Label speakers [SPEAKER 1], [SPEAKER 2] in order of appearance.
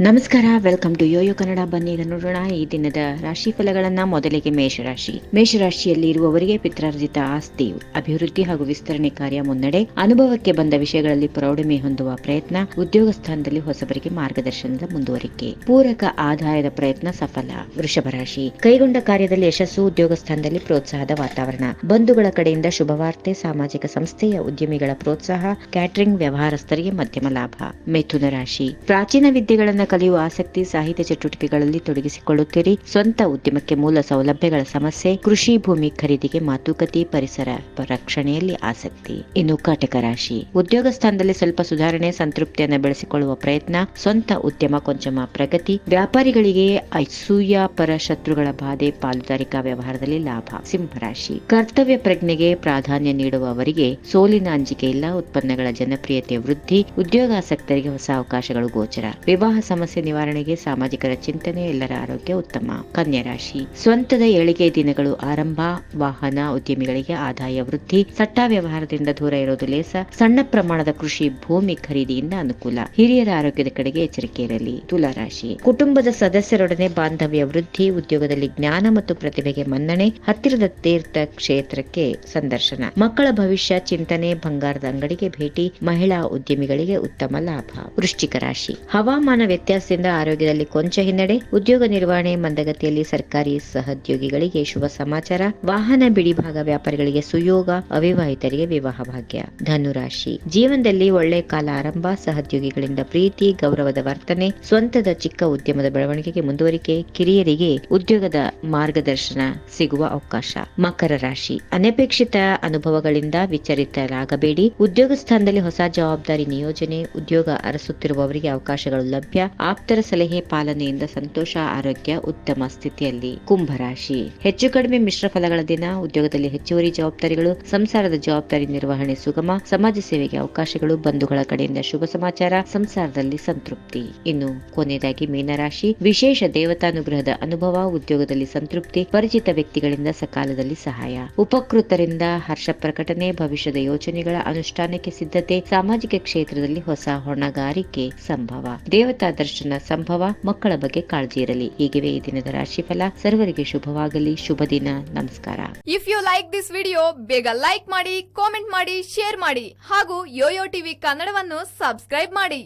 [SPEAKER 1] ನಮಸ್ಕಾರ welcome to Yoyo Kannada ಬನ್ನಿ ನೋಡೋಣ. ಈ ದಿನದ ರಾಶಿ ಫಲಗಳನ್ನ ಮೊದಲಿಗೆ ಮೇಷರಾಶಿ. ಮೇಷರಾಶಿಯಲ್ಲಿ ಇರುವವರಿಗೆ ಪಿತ್ರಾರ್ಜಿತ ಆಸ್ತಿ, ಅಭಿವೃದ್ಧಿ ಹಾಗೂ ವಿಸ್ತರಣೆ ಕಾರ್ಯ ಮುನ್ನಡೆ, ಅನುಭವಕ್ಕೆ ಬಂದ ವಿಷಯಗಳಲ್ಲಿ ಪ್ರೌಢಮೆ ಹೊಂದುವ ಪ್ರಯತ್ನ, ಉದ್ಯೋಗ ಸ್ಥಾನದಲ್ಲಿ ಹೊಸಬರಿಗೆ ಮಾರ್ಗದರ್ಶನದ ಮುಂದುವರಿಕೆ, ಪೂರಕ ಆದಾಯದ ಪ್ರಯತ್ನ ಸಫಲ. ವೃಷಭ ರಾಶಿ. ಕೈಗೊಂಡ ಕಾರ್ಯದಲ್ಲಿ ಯಶಸ್ಸು, ಉದ್ಯೋಗ ಸ್ಥಾನದಲ್ಲಿ ಪ್ರೋತ್ಸಾಹದ ವಾತಾವರಣ. ಬಂಧುಗಳ ಕಡೆಯಿಂದ ಶುಭವಾರ್ತೆ, ಸಾಮಾಜಿಕ ಸಂಸ್ಥೆಯ ಉದ್ಯಮಿಗಳ ಪ್ರೋತ್ಸಾಹ ಕ್ಯಾಟರಿಂಗ್ ವ್ಯವಹಾರಸ್ಥರಿಗೆ ಮಧ್ಯಮ ಲಾಭ. ಮಿಥುನ ರಾಶಿ. ಪ್ರಾಚೀನ ವಿದ್ಯೆಗಳನ್ನ ಕಲಿಯುವ ಆಸಕ್ತಿ ಸಾಹಿತ್ಯ ಚಟುವಟಿಕೆಗಳಲ್ಲಿ ತೊಡಗಿಸಿಕೊಳ್ಳುತ್ತೀರಿ. ಸ್ವಂತ ಉದ್ಯಮಕ್ಕೆ ಮೂಲ ಸೌಲಭ್ಯಗಳ ಸಮಸ್ಯೆ, ಕೃಷಿ ಭೂಮಿ ಖರೀದಿಗೆ ಮಾತುಕತೆ, ಪರಿಸರ ರಕ್ಷಣೆಯಲ್ಲಿ ಆಸಕ್ತಿ. ಇನ್ನು ಕಟಕ ರಾಶಿ. ಉದ್ಯೋಗ ಸ್ಥಾನದಲ್ಲಿ ಸ್ವಲ್ಪ ಸುಧಾರಣೆ, ಸಂತೃಪ್ತಿಯನ್ನು ಬೆಳೆಸಿಕೊಳ್ಳುವ ಪ್ರಯತ್ನ. ಸ್ವಂತ ಉದ್ಯಮ ಕೊಂಚಮ ಪ್ರಗತಿ. ವ್ಯಾಪಾರಿಗಳಿಗೆ ಅಸೂಯ ಪರ ಶತ್ರುಗಳ ಬಾಧೆ, ಪಾಲುದಾರಿಕಾ ವ್ಯವಹಾರದಲ್ಲಿ ಲಾಭ. ಸಿಂಹರಾಶಿ ಕರ್ತವ್ಯ ಪ್ರಜ್ಞೆಗೆ ಪ್ರಾಧಾನ್ಯ ನೀಡುವವರಿಗೆ ಸೋಲಿನ ಅಂಜಿಕೆ ಇಲ್ಲ. ಉತ್ಪನ್ನಗಳ ಜನಪ್ರಿಯತೆ ವೃದ್ಧಿ. ಉದ್ಯೋಗಾಸಕ್ತರಿಗೆ ಹೊಸ ಅವಕಾಶಗಳು ಗೋಚರ. ವಿವಾಹ ಸಮಸ್ಯೆ ನಿವಾರಣೆಗೆ ಸಾಮಾಜಿಕರ ಚಿಂತನೆ ಎಲ್ಲರ ಆರೋಗ್ಯ ಉತ್ತಮ. ಕನ್ಯಾ ರಾಶಿ. ಸ್ವಂತದ ಏಳಿಗೆ ದಿನಗಳು ಆರಂಭ, ವಾಹನ, ಉದ್ಯಮಿಗಳಿಗೆ ಆದಾಯ ವೃದ್ಧಿ, ಸಟ್ಟಾ ವ್ಯವಹಾರದಿಂದ ದೂರ ಇರೋದು ಲೇಸ, ಸಣ್ಣ ಪ್ರಮಾಣದ ಕೃಷಿ, ಭೂಮಿ ಖರೀದಿಯಿಂದ ಅನುಕೂಲ. ಹಿರಿಯರ ಆರೋಗ್ಯದ ಕಡೆಗೆ ಎಚ್ಚರಿಕೆ ಇರಲಿ. ತುಲಾರಾಶಿ ಕುಟುಂಬದ ಸದಸ್ಯರೊಡನೆ ಬಾಂಧವ್ಯ ವೃದ್ಧಿ, ಉದ್ಯೋಗದಲ್ಲಿ ಜ್ಞಾನ ಮತ್ತು ಪ್ರತಿಭೆಗೆ ಮನ್ನಣೆ, ಹತ್ತಿರದ ತೀರ್ಥ ಕ್ಷೇತ್ರಕ್ಕೆ ಸಂದರ್ಶನ. ಮಕ್ಕಳ ಭವಿಷ್ಯ, ಚಿಂತನೆ, ಬಂಗಾರದ ಅಂಗಡಿಗೆ ಭೇಟಿ, ಮಹಿಳಾ ಉದ್ಯಮಿಗಳಿಗೆ ಉತ್ತಮ ಲಾಭ. ವೃಶ್ಚಿಕ ರಾಶಿ. ಹವಾಮಾನ ವ್ಯತ್ಯಾಸದಿಂದ ಆರೋಗ್ಯದಲ್ಲಿ ಕೊಂಚ ಹಿನ್ನಡೆ, ಉದ್ಯೋಗ ನಿರ್ವಹಣೆ ಮಂದಗತಿಯಲ್ಲಿ ಸರ್ಕಾರಿ ಸಹೋದ್ಯೋಗಿಗಳಿಗೆ ಶುಭ ಸಮಾಚಾರ. ವಾಹನ ಬಿಡಿಭಾಗ ವ್ಯಾಪಾರಿಗಳಿಗೆ ಸುಯೋಗ, ಅವಿವಾಹಿತರಿಗೆ ವಿವಾಹ ಭಾಗ್ಯ. ಧನುರಾಶಿ. ಜೀವನದಲ್ಲಿ ಒಳ್ಳೆ ಕಾಲ ಆರಂಭ, ಸಹೋದ್ಯೋಗಿಗಳಿಂದ ಪ್ರೀತಿ, ಗೌರವದ ವರ್ತನೆ, ಸ್ವಂತದ ಚಿಕ್ಕ ಉದ್ಯಮದ ಬೆಳವಣಿಗೆಗೆ ಮುಂದುವರಿಕೆ, ಕಿರಿಯರಿಗೆ ಉದ್ಯೋಗದ ಮಾರ್ಗದರ್ಶನ ಸಿಗುವ ಅವಕಾಶ. ಮಕರ ರಾಶಿ. ಅನಪೇಕ್ಷಿತ ಅನುಭವಗಳಿಂದ ವಿಚಲಿತರಾಗಬೇಡಿ ಉದ್ಯೋಗ ಸ್ಥಾನದಲ್ಲಿ ಹೊಸ ಜವಾಬ್ದಾರಿ ನಿಯೋಜನೆ, ಉದ್ಯೋಗ ಅರಸುತ್ತಿರುವವರಿಗೆ ಅವಕಾಶಗಳು ಲಭ್ಯ. ಆಪ್ತರ ಸಲಹೆ ಪಾಲನೆಯಿಂದ ಸಂತೋಷ, ಆರೋಗ್ಯ, ಉತ್ತಮ ಸ್ಥಿತಿಯಲ್ಲಿ ಕುಂಭರಾಶಿ ಹೆಚ್ಚು ಕಡಿಮೆ ಮಿಶ್ರ ಫಲಗಳ ದಿನ, ಉದ್ಯೋಗದಲ್ಲಿ ಹೆಚ್ಚುವರಿ ಜವಾಬ್ದಾರಿಗಳು, ಸಂಸಾರದ ಜವಾಬ್ದಾರಿ ನಿರ್ವಹಣೆ ಸುಗಮ, ಸಮಾಜ ಸೇವೆಗೆ ಅವಕಾಶಗಳು, ಬಂಧುಗಳ ಕಡೆಯಿಂದ ಶುಭ ಸಮಾಚಾರ, ಸಂಸಾರದಲ್ಲಿ ಸಂತೃಪ್ತಿ. ಇನ್ನು ಕೊನೆಯದಾಗಿ ಮೀನರಾಶಿ ವಿಶೇಷ ದೇವತಾನುಗ್ರಹದ ಅನುಭವ, ಉದ್ಯೋಗದಲ್ಲಿ ಸಂತೃಪ್ತಿ, ಪರಿಚಿತ ವ್ಯಕ್ತಿಗಳಿಂದ ಸಕಾಲದಲ್ಲಿ ಸಹಾಯ. ಉಪಕೃತರಿಂದ ಹರ್ಷ ಪ್ರಕಟಣೆ ಭವಿಷ್ಯದ ಯೋಜನೆಗಳ ಅನುಷ್ಠಾನಕ್ಕೆ ಸಿದ್ಧತೆ, ಸಾಮಾಜಿಕ ಕ್ಷೇತ್ರದಲ್ಲಿ ಹೊಸ ಹೊಣೆಗಾರಿಕೆ ಸಂಭವ. ದೇವತಾ ದರ್ಶನ ಸಂಭವ ಮಕ್ಕಳ ಬಗ್ಗೆ ಕಾಳಜಿ ಇರಲಿ. ಹೀಗಿವೆ ಈ ದಿನದ ರಾಶಿಫಲ. ಸರ್ವರಿಗೆ ಶುಭವಾಗಲಿ. ಶುಭ ದಿನ. ನಮಸ್ಕಾರ.
[SPEAKER 2] If you like this video ಬೇಗ ಲೈಕ್ ಮಾಡಿ ಕಾಮೆಂಟ್ ಮಾಡಿ ಶೇರ್ ಮಾಡಿ ಹಾಗೂ ಯೋಯೋ ಟಿವಿ ಕನ್ನಡವನ್ನು ಸಬ್ಸ್ಕ್ರೈಬ್ ಮಾಡಿ.